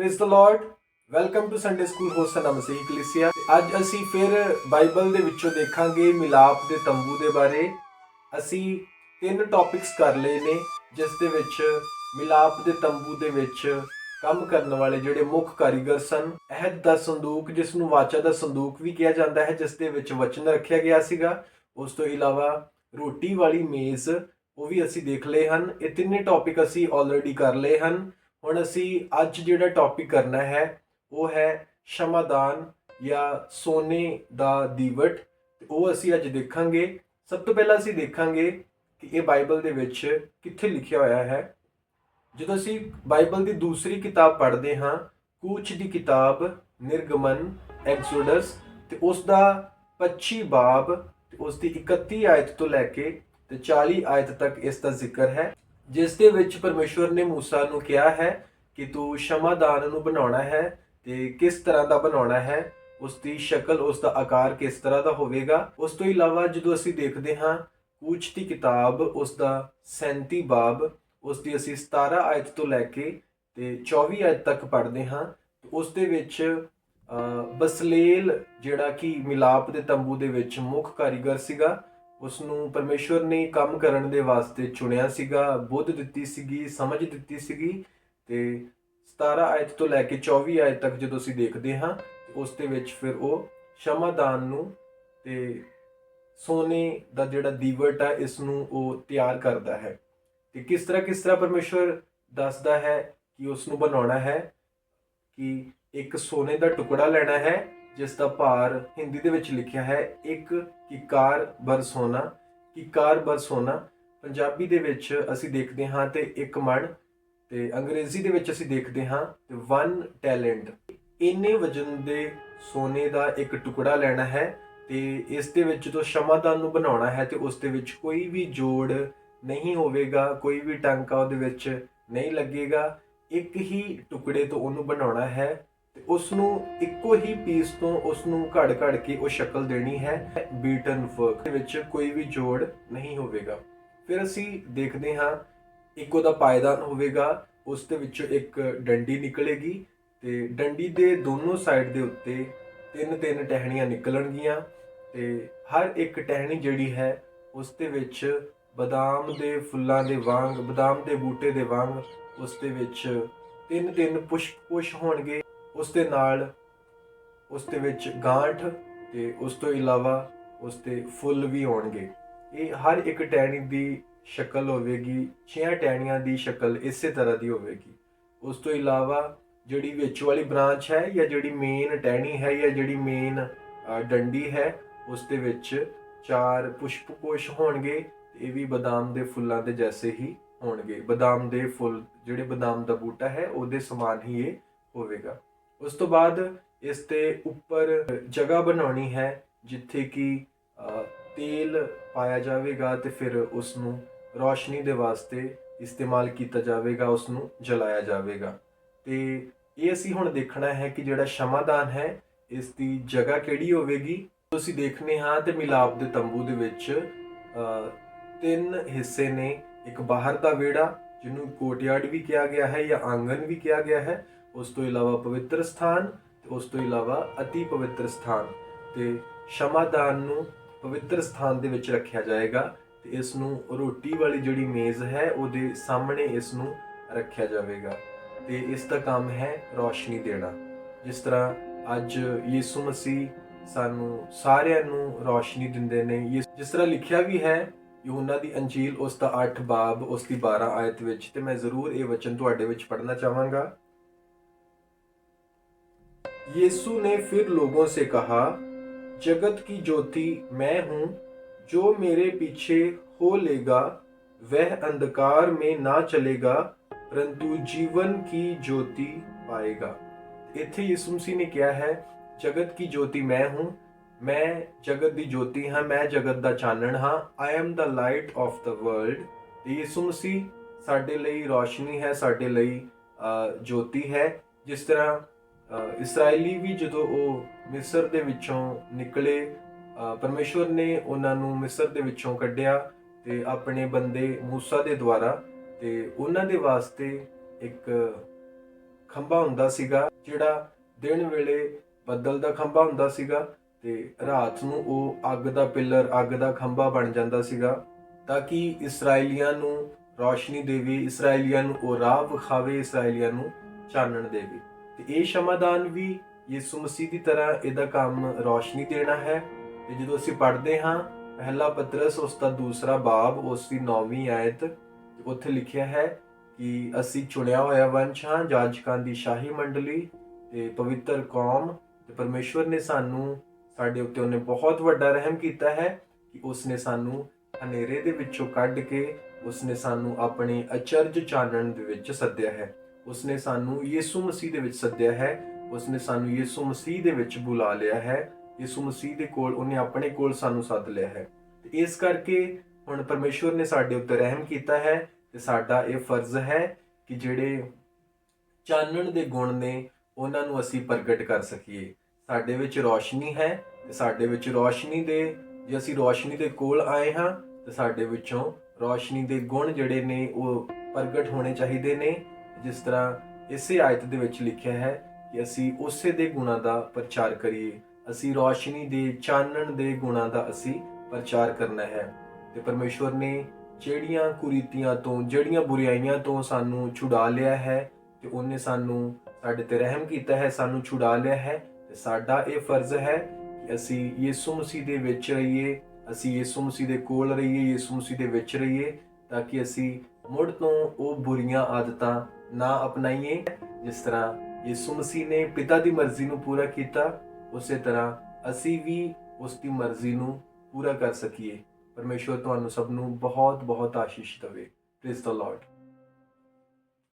Praise the Lord welcome to Sunday school Houston ਮਸੀਹ ਕਲੀਸਿਆ ਅੱਜ ਅਸੀਂ ਫਿਰ ਬਾਈਬਲ ਦੇ ਵਿੱਚੋਂ ਦੇਖਾਂਗੇ ਮਿਲਾਪ ਦੇ ਤੰਬੂ ਦੇ ਬਾਰੇ। ਅਸੀਂ ਤਿੰਨ ਟੌਪਿਕਸ ਕਰ ਲਏ ਨੇ, ਜਿਸ ਦੇ ਵਿੱਚ ਮਿਲਾਪ ਦੇ ਤੰਬੂ ਦੇ ਵਿੱਚ ਕੰਮ ਕਰਨ ਵਾਲੇ ਜਿਹੜੇ ਮੁੱਖ ਕਾਰੀਗਰ ਸਨ, ਅਹਿਦ ਦਾ ਸੰਦੂਕ, ਜਿਸ ਨੂੰ ਵਾਚਾ ਦਾ ਸੰਦੂਕ ਵੀ ਕਿਹਾ ਜਾਂਦਾ ਹੈ, ਜਿਸ ਦੇ ਵਿੱਚ ਵਚਨ ਰੱਖਿਆ ਗਿਆ ਸੀਗਾ। ਉਸ ਤੋਂ ਇਲਾਵਾ ਰੋਟੀ ਵਾਲੀ ਮੇਜ਼, ਉਹ ਵੀ ਅਸੀਂ ਦੇਖ ਲਏ ਹਨ। ਇਹ ਤਿੰਨੇ ਟੌਪਿਕ ਅਸੀਂ ਆਲਰੇਡੀ ਕਰ ਲਏ ਹਨ। ਹੁਣ ਅਸੀਂ ਅੱਜ ਜਿਹੜਾ ਟੌਪਿਕ ਕਰਨਾ ਹੈ, ਉਹ ਹੈ ਸ਼ਮਾਦਾਨ ਜਾਂ ਸੋਨੇ ਦਾ ਦੀਵਟ। ਉਹ ਅਸੀਂ ਅੱਜ ਦੇਖਾਂਗੇ। ਸਭ ਤੋਂ ਪਹਿਲਾਂ ਅਸੀਂ ਦੇਖਾਂਗੇ ਕਿ ਇਹ ਬਾਈਬਲ ਦੇ ਵਿੱਚ ਕਿੱਥੇ ਲਿਖਿਆ ਹੋਇਆ ਹੈ। ਜਦੋਂ ਅਸੀਂ ਬਾਈਬਲ ਦੀ ਦੂਸਰੀ ਕਿਤਾਬ ਪੜ੍ਹਦੇ ਹਾਂ, ਕੂਚ ਦੀ ਕਿਤਾਬ ਨਿਰਗਮਨ, ਐਕਸੋਡਸ, ਤੇ ਉਸ ਦਾ 25 ਬਾਬ, ਤੇ ਉਸ ਦੀ 31 ਆਇਤ ਤੋਂ ਲੈ ਕੇ ਤੇ 40 ਆਇਤ ਤੱਕ ਇਸ ਦਾ ਜ਼ਿਕਰ ਹੈ। ਜਿਸ ਦੇ ਵਿੱਚ ਪਰਮੇਸ਼ਵਰ ਨੇ ਮੂਸਾ ਨੂੰ ਕਿਹਾ ਹੈ ਕਿ ਤੂੰ ਸ਼ਮਾਦਾਨ ਨੂੰ ਬਣਾਉਣਾ ਹੈ ਤੇ ਕਿਸ ਤਰ੍ਹਾਂ ਦਾ ਬਣਾਉਣਾ ਹੈ ਉਸ ਦੀ ਸ਼ਕਲ ਉਸ ਦਾ ਆਕਾਰ ਕਿਸ ਤਰ੍ਹਾਂ ਦਾ ਹੋਵੇਗਾ, ਉਸ ਤੋਂ ਇਲਾਵਾ ਜਦੋਂ ਅਸੀਂ ਦੇਖਦੇ ਹਾਂ, ਕੂਚ ਦੀ ਕਿਤਾਬ ਉਸ ਦਾ 37 ਬਾਬ ਉਸ ਦੀ ਅਸੀਂ 17 ਆਇਤ ਤੋਂ ਲੈ ਕੇ ਤੇ 24 ਆਇਤ ਤੱਕ ਪੜ੍ਹਦੇ ਹਾਂ, ਤੇ ਉਸ ਦੇ ਵਿੱਚ ਬਸਲੇਲ ਜਿਹੜਾ ਕਿ ਮਿਲਾਪ ਦੇ ਤੰਬੂ ਦੇ ਵਿੱਚ ਮੁੱਖ ਕਾਰੀਗਰ ਸੀਗਾ ਉਸ ਨੂੰ ਪਰਮੇਸ਼ਵਰ ਨੇ ਕੰਮ ਕਰਨ ਦੇ ਵਾਸਤੇ ਚੁਣਿਆ ਸੀਗਾ, ਬੁੱਧ ਦਿੱਤੀ ਸੀਗੀ, ਸਮਝ ਦਿੱਤੀ ਸੀਗੀ ਤੇ 17 ਆਇਤ ਤੋਂ ਲੈ ਕੇ 24 ਆਇਤ ਤੱਕ ਜਦੋਂ ਅਸੀਂ ਦੇਖਦੇ ਹਾਂ, ਉਸ ਦੇ ਵਿੱਚ ਫਿਰ ਉਹ ਸ਼ਮਾਦਾਨ ਨੂੰ ਤੇ ਸੋਨੇ ਦਾ ਜਿਹੜਾ ਦੀਵਟ ਆ ਇਸ ਨੂੰ ਉਹ ਤਿਆਰ ਕਰਦਾ ਹੈ। ਤੇ ਕਿਸ ਤਰ੍ਹਾਂ ਕਿਸ ਤਰ੍ਹਾਂ ਪਰਮੇਸ਼ਵਰ ਦੱਸਦਾ ਹੈ ਕਿ ਉਸ ਨੂੰ ਬਣਾਉਣਾ ਹੈ ਕਿ ਇੱਕ ਸੋਨੇ ਦਾ ਟੁਕੜਾ ਲੈਣਾ ਹੈ ਜਿਸ ਦਾ ਭਾਰ ਹਿੰਦੀ ਦੇ ਵਿੱਚ ਲਿਖਿਆ ਹੈ, ਇੱਕ ਕਿਕਾਰ ਬਰ ਸੋਨਾ ਕਿਕਾਰ ਬਰ ਸੋਨਾ ਪੰਜਾਬੀ ਦੇ ਵਿੱਚ ਅਸੀਂ ਦੇਖਦੇ ਹਾਂ ਤੇ ਇੱਕ ਮਣ, ਤੇ ਅੰਗਰੇਜ਼ੀ ਦੇ ਵਿੱਚ ਅਸੀਂ ਦੇਖਦੇ ਹਾਂ ਤੇ ਵਨ ਟੈਲੈਂਟ। ਇੰਨੇ ਵਜਨ ਦੇ ਸੋਨੇ ਦਾ ਇੱਕ ਟੁਕੜਾ ਲੈਣਾ ਹੈ ਤੇ ਇਸ ਦੇ ਵਿੱਚ ਜਦੋਂ ਸ਼ਮਾਦਾਨ ਨੂੰ ਬਣਾਉਣਾ ਹੈ ਤੇ ਉਸ ਦੇ ਵਿੱਚ ਕੋਈ ਵੀ ਜੋੜ ਨਹੀਂ ਹੋਵੇਗਾ, ਕੋਈ ਵੀ ਟਾਂਕਾ ਉਹਦੇ ਵਿੱਚ ਨਹੀਂ ਲੱਗੇਗਾ। ਇੱਕ ਹੀ ਟੁਕੜੇ ਤੋਂ ਉਹਨੂੰ ਬਣਾਉਣਾ ਹੈ ਉਸ ਨੂੰ ਇੱਕੋ ਹੀ ਪੀਸ ਤੋਂ ਉਸ ਨੂੰ ਘੜ ਘੜ ਕੇ ਉਹ ਸ਼ਕਲ ਦੇਣੀ ਹੈ ਬੀਟਨ ਵਰਕ ਦੇ ਵਿੱਚ ਕੋਈ ਵੀ ਜੋੜ ਨਹੀਂ ਹੋਵੇਗਾ। ਫਿਰ ਅਸੀਂ ਦੇਖਦੇ ਹਾਂ, ਇੱਕ ਉਹਦਾ ਪਾਇਦਾਨ ਹੋਵੇਗਾ, ਉਸ ਦੇ ਵਿੱਚੋਂ ਇੱਕ ਡੰਡੀ ਨਿਕਲੇਗੀ ਤੇ ਡੰਡੀ ਦੇ ਦੋਨੋਂ ਸਾਈਡ ਦੇ ਉੱਤੇ ਤਿੰਨ ਤਿੰਨ ਟਹਿਣੀਆਂ ਨਿਕਲਣਗੀਆਂ ਤੇ ਹਰ ਇੱਕ ਟਹਿਣੀ ਜਿਹੜੀ ਹੈ, ਉਸ ਦੇ ਵਿੱਚ ਬਦਾਮ ਦੇ ਫੁੱਲਾਂ ਦੇ ਵਾਂਗ, ਬਦਾਮ ਦੇ ਬੂਟੇ ਦੇ ਵਾਂਗ ਉਸ ਦੇ ਵਿੱਚ ਤਿੰਨ ਤਿੰਨ ਪੁਸ਼ਪ ਪੁਸ਼ ਹੋਣਗੇ। ਉਸ ਦੇ ਨਾਲ, ਉਸ ਦੇ ਵਿੱਚ ਗਾਂਠ ਤੇ ਉਸ ਤੋਂ ਇਲਾਵਾ ਉਸ ਤੇ ਫੁੱਲ ਵੀ ਹੋਣਗੇ। ਇਹ ਹਰ ਇੱਕ ਟਹਿਣੀ ਦੀ ਸ਼ਕਲ ਹੋਵੇਗੀ ਛੇ ਟਹਿਣੀਆਂ ਦੀ ਸ਼ਕਲ ਇਸੇ ਤਰ੍ਹਾਂ ਦੀ ਹੋਵੇਗੀ। ਉਸ ਤੋਂ ਇਲਾਵਾ ਜਿਹੜੀ ਵਿੱਚ ਵਾਲੀ ਬ੍ਰਾਂਚ ਹੈ ਜਾਂ ਜਿਹੜੀ ਮੇਨ ਟਹਿਣੀ ਹੈ ਜਾਂ ਜਿਹੜੀ ਮੇਨ ਡੰਡੀ ਹੈ, ਉਸ ਦੇ ਵਿੱਚ ਚਾਰ ਪੁਸ਼ਪਕੋਸ਼ ਹੋਣਗੇ ਇਹ ਵੀ ਬਦਾਮ ਦੇ ਫੁੱਲਾਂ ਦੇ ਜੈਸੇ ਹੀ ਹੋਣਗੇ। ਬਦਾਮ ਦੇ ਫੁੱਲ, ਜਿਹੜੇ ਬਦਾਮ ਦਾ ਬੂਟਾ ਹੈ, ਉਹਦੇ ਸਮਾਨ ਹੀ ਇਹ ਹੋਵੇਗਾ। ਉਸ ਤੋਂ ਬਾਅਦ ਇਸ ਤੇ ਉੱਪਰ ਜਗ੍ਹਾ ਬਣਾਉਣੀ ਹੈ, ਜਿੱਥੇ ਕਿ ਤੇਲ ਪਾਇਆ ਜਾਵੇਗਾ ਤੇ ਫਿਰ ਉਸ ਨੂੰ ਰੋਸ਼ਨੀ ਦੇ ਵਾਸਤੇ ਇਸਤੇਮਾਲ ਕੀਤਾ ਜਾਵੇਗਾ ਉਸ ਨੂੰ ਜਲਾਇਆ ਜਾਵੇਗਾ। ਤੇ ਇਹ ਅਸੀਂ ਹੁਣ ਦੇਖਣਾ ਹੈ ਕਿ ਜਿਹੜਾ ਸ਼ਮਾਦਾਨ ਹੈ, ਇਸ ਦੀ ਜਗ੍ਹਾ ਕਿਹੜੀ ਹੋਵੇਗੀ? ਤੁਸੀਂ ਦੇਖਨੇ ਹਾਂ ਤੇ ਮਿਲਾਪ ਦੇ ਤੰਬੂ ਦੇ ਵਿੱਚ ਤਿੰਨ ਹਿੱਸੇ ਨੇ। ਇੱਕ ਬਾਹਰ ਦਾ ਵਿਹੜਾ, ਜਿਹਨੂੰ ਕੋਟਿਆੜ ਵੀ ਕਿਹਾ ਗਿਆ ਹੈ ਜਾਂ ਆਂਗਨ ਵੀ ਕਿਹਾ ਗਿਆ ਹੈ। ਉਸ ਤੋਂ ਇਲਾਵਾ ਪਵਿੱਤਰ ਸਥਾਨ ਤੇ ਉਸ ਤੋਂ ਇਲਾਵਾ ਅਤੀ ਪਵਿੱਤਰ ਸਥਾਨ ਤੇ ਸ਼ਮਾਦਾਨ ਨੂੰ ਪਵਿੱਤਰ ਸਥਾਨ ਦੇ ਵਿੱਚ ਰੱਖਿਆ ਜਾਏਗਾ ਤੇ ਇਸ ਨੂੰ ਰੋਟੀ ਵਾਲੀ ਜਿਹੜੀ ਮੇਜ਼ ਹੈ ਉਹਦੇ ਸਾਹਮਣੇ ਇਸ ਨੂੰ ਰੱਖਿਆ ਜਾਵੇਗਾ ਤੇ ਇਸ ਦਾ ਕੰਮ ਹੈ ਰੋਸ਼ਨੀ ਦੇਣਾ। ਜਿਸ ਤਰ੍ਹਾਂ ਅੱਜ ਯੀਸੂ ਮਸੀਹ ਸਾਨੂੰ ਸਾਰਿਆਂ ਨੂੰ ਰੋਸ਼ਨੀ ਦਿੰਦੇ ਨੇ। ਯਿਸ- ਜਿਸ ਤਰ੍ਹਾਂ ਲਿਖਿਆ ਵੀ ਹੈ, ਯੂਹੰਨਾ ਦੀ ਅੰਜੀਲ ਉਸ ਦਾ 8 ਬਾਬ, ਉਸ ਦੀ 12 ਆਇਤ ਵਿੱਚ। ਤੇ ਮੈਂ ਜ਼ਰੂਰ ਇਹ ਵਚਨ ਤੁਹਾਡੇ ਵਿੱਚ ਪੜ੍ਹਨਾ ਚਾਹਾਂਗਾ। यीशु ने फिर लोगों से कहा जगत की ज्योति मैं हूं जो मेरे पीछे हो लेगा वह अंधकार में ना चलेगा परंतु जीवन की ज्योति पाएगा ਇੱਥੇ ਯਿਸੂ ਮਸੀਹ ਨੇ ਕਿਹਾ ਹੈ ਜਗਤ ਕੀ ਜੋਤੀ ਮੈਂ ਹੂੰ ਮੈਂ ਜਗਤ ਦੀ ਜੋਤੀ ਹਾਂ ਮੈਂ ਜਗਤ ਦਾ ਚਾਨਣ ਹਾਂ I am the light of the world ਤੇ ਯਿਸੂ ਮਸੀਹ ਸਾਡੇ ਲਈ ਰੋਸ਼ਨੀ ਹੈ ਸਾਡੇ ਲਈ ਅ, ਜੋਤੀ ਹੈ ਜਿਸ ਤਰ੍ਹਾਂ ਅ, ਇਸرائیਲੀ ਵੀ ਜਦੋਂ ਉਹ ਮਿਸਰ ਦੇ ਵਿੱਚੋਂ ਨਿਕਲੇ ਪਰਮੇਸ਼ਵਰ ਨੇ ਉਹਨਾਂ ਨੂੰ ਮਿਸਰ ਦੇ ਵਿੱਚੋਂ ਕੱਢਿਆ ਤੇ ਆਪਣੇ ਬੰਦੇ موسی ਦੇ ਦੁਆਰਾ ਤੇ ਉਹਨਾਂ ਦੇ ਵਾਸਤੇ ਇੱਕ ਖੰਭਾ ਹੁੰਦਾ ਸੀਗਾ, ਜਿਹੜਾ ਦਿਨ ਵੇਲੇ ਬੱਦਲ ਦਾ ਖੰਭਾ ਹੁੰਦਾ ਸੀਗਾ ਤੇ ਰਾਤ ਨੂੰ ਉਹ ਅੱਗ ਦਾ ਪਿੱਲਰ, ਅੱਗ ਦਾ ਖੰਭਾ ਬਣ ਜਾਂਦਾ ਸੀਗਾ ਤਾਂ ਕਿ ਇਸرائیਲੀਆਂ ਨੂੰ ਰੋਸ਼ਨੀ ਦੇਵੇ ਇਸرائیਲੀਆਂ ਨੂੰ ਉਹ ਰਾਹ ਵਿਖਾਵੇ ਇਸرائیਲੀਆਂ ਨੂੰ ਚਾਨਣ ਦੇਵੇ। ਤੇ ਇਹ ਸ਼ਮਾਦਾਨ ਵੀ ਯਿਸੂ ਮਸੀਹ ਦੀ ਤਰ੍ਹਾਂ ਇਹਦਾ ਕੰਮ ਰੋਸ਼ਨੀ ਦੇਣਾ ਹੈ। ਤੇ ਜਦੋਂ ਅਸੀਂ ਪੜ੍ਹਦੇ ਹਾਂ, ਪਹਿਲਾ ਪਤਰਸ, ਉਸ ਦਾ ਦੂਸਰਾ ਬਾਬ, ਉਸ ਦੀ 9ਵੀਂ ਆਇਤ ਉੱਥੇ ਲਿਖਿਆ ਹੈ ਕਿ ਅਸੀਂ ਚੁਣਿਆ ਹੋਇਆ ਵੰਸ਼ ਹਾਂ, ਜਾਜਕਾਂ ਦੀ ਸ਼ਾਹੀ ਮੰਡਲੀ ਤੇ ਪਵਿੱਤਰ ਕੌਮ, ਤੇ ਪਰਮੇਸ਼ਵਰ ਨੇ ਸਾਨੂੰ ਸਾਡੇ ਉੱਤੇ ਉਹਨੇ ਬਹੁਤ ਵੱਡਾ ਰਹਿਮ ਕੀਤਾ ਹੈ ਕਿ ਉਸਨੇ ਸਾਨੂੰ ਹਨੇਰੇ ਦੇ ਵਿੱਚੋਂ ਕੱਢ ਕੇ ਉਸਨੇ ਸਾਨੂੰ ਆਪਣੇ ਅਚਰਜ ਚਾਨਣ ਦੇ ਵਿੱਚ ਸੱਦਿਆ ਹੈ। ਉਸਨੇ ਸਾਨੂੰ ਯਿਸੂ ਮਸੀਹ ਦੇ ਵਿੱਚ ਸੱਦਿਆ ਹੈ, ਉਸਨੇ ਸਾਨੂੰ ਯਿਸੂ ਮਸੀਹ ਦੇ ਵਿੱਚ ਬੁਲਾ ਲਿਆ ਹੈ, ਯਿਸੂ ਮਸੀਹ ਦੇ ਕੋਲ, ਉਹਨੇ ਆਪਣੇ ਕੋਲ ਸਾਨੂੰ ਸੱਦ ਲਿਆ ਹੈ। ਇਸ ਕਰਕੇ ਹੁਣ ਪਰਮੇਸ਼ਵਰ ਨੇ ਸਾਡੇ ਉੱਤੇ ਰਹਿਮ ਕੀਤਾ ਹੈ ਤੇ ਸਾਡਾ ਇਹ ਫਰਜ਼ ਹੈ ਕਿ ਜਿਹੜੇ ਚਾਨਣ ਦੇ ਗੁਣ ਨੇ, ਉਹਨਾਂ ਨੂੰ ਅਸੀਂ ਪ੍ਰਗਟ ਕਰ ਸਕੀਏ। ਸਾਡੇ ਵਿੱਚ ਰੋਸ਼ਨੀ ਹੈ ਤੇ ਸਾਡੇ ਵਿੱਚ ਰੋਸ਼ਨੀ ਦੇ, ਜੇ ਅਸੀਂ ਰੋਸ਼ਨੀ ਦੇ ਕੋਲ ਆਏ ਹਾਂ, ਤੇ ਸਾਡੇ ਵਿੱਚੋਂ ਰੋਸ਼ਨੀ ਦੇ ਗੁਣ ਜਿਹੜੇ ਨੇ, ਉਹ ਪ੍ਰਗਟ ਹੋਣੇ ਚਾਹੀਦੇ ਨੇ। ਜਿਸ ਤਰ੍ਹਾਂ ਇਸੇ ਆਇਤ ਦੇ ਵਿੱਚ ਲਿਖਿਆ ਹੈ ਕਿ ਅਸੀਂ ਉਸੇ ਦੇ ਗੁਣਾਂ ਦਾ ਪ੍ਰਚਾਰ ਕਰੀਏ। ਅਸੀਂ ਰੋਸ਼ਨੀ ਦੇ ਚਾਨਣ ਦੇ ਗੁਣਾਂ ਦਾ ਅਸੀਂ ਪ੍ਰਚਾਰ ਕਰਨਾ ਹੈ। ਤੇ ਪਰਮੇਸ਼ਵਰ ਨੇ ਜਿਹੜੀਆਂ ਕੁਰੀਤੀਆਂ ਤੋਂ, ਜਿਹੜੀਆਂ ਬੁਰਾਈਆਂ ਤੋਂ ਸਾਨੂੰ ਛੁਡਾ ਲਿਆ ਹੈ, ਤੇ ਉਹਨੇ ਸਾਨੂੰ, ਸਾਡੇ ਤੇ ਰਹਿਮ ਕੀਤਾ ਹੈ, ਸਾਨੂੰ ਛੁਡਾ ਲਿਆ ਹੈ। ਤੇ ਸਾਡਾ ਇਹ ਫਰਜ਼ ਹੈ ਕਿ ਅਸੀਂ ਯਿਸੂ ਮਸੀਹ ਦੇ ਵਿੱਚ ਰਹੀਏ, ਅਸੀਂ ਯਿਸੂ ਮਸੀਹ ਦੇ ਕੋਲ ਰਹੀਏ, ਯਿਸੂ ਮਸੀਹ ਦੇ ਵਿੱਚ ਰਹੀਏ, ਤਾਂ ਕਿ ਅਸੀਂ ਮੁੜ ਤੋਂ ਉਹ ਬੁਰੀਆਂ ਆਦਤਾਂ ਨਾ ਅਪਣਾਈਏ। ਜਿਸ ਤਰ੍ਹਾਂ ਯਿਸੂ ਮਸੀਹ ਨੇ ਪਿਤਾ ਦੀ ਮਰਜ਼ੀ ਨੂੰ ਪੂਰਾ ਕੀਤਾ, ਉਸੇ ਤਰ੍ਹਾਂ ਅਸੀਂ ਵੀ ਉਸ ਦੀ ਮਰਜ਼ੀ ਨੂੰ ਪੂਰਾ ਕਰ ਸਕੀਏ। ਪਰਮੇਸ਼ਵਰ ਤੁਹਾਨੂੰ ਸਭ ਨੂੰ ਬਹੁਤ ਬਹੁਤ ਆਸ਼ੀਸ਼ ਦੇਵੇ ਪ੍ਰੇਜ਼ ਦ ਲਾਰਡ